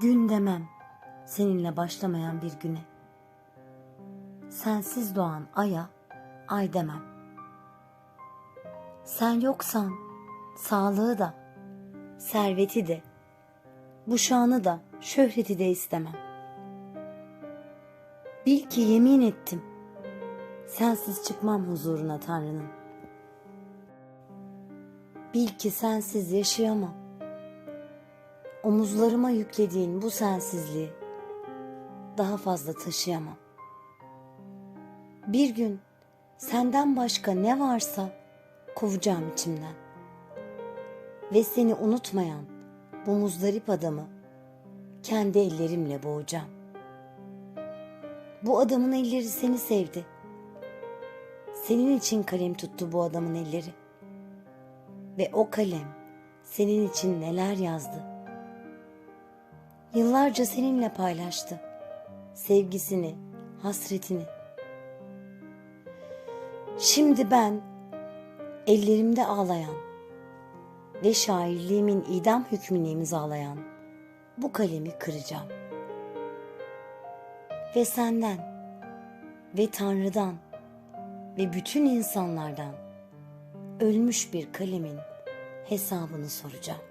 Gün demem seninle başlamayan bir güne. Sensiz doğan aya ay demem. Sen yoksan sağlığı da, serveti de, bu şanı da, şöhreti de istemem. Bil ki yemin ettim, sensiz çıkmam huzuruna Tanrı'nın. Bil ki sensiz yaşayamam. Omuzlarıma yüklediğin bu sensizliği daha fazla taşıyamam. Bir gün senden başka ne varsa kovacağım içimden. Ve seni unutmayan bu muzdarip adamı kendi ellerimle boğacağım. Bu adamın elleri seni sevdi. Senin için kalem tuttu bu adamın elleri. Ve o kalem senin için neler yazdı. Yıllarca seninle paylaştı sevgisini, hasretini. Şimdi ben ellerimde ağlayan ve şairliğimin idam hükmünü imzalayan bu kalemi kıracağım. Ve senden ve Tanrı'dan ve bütün insanlardan ölmüş bir kalemin hesabını soracağım.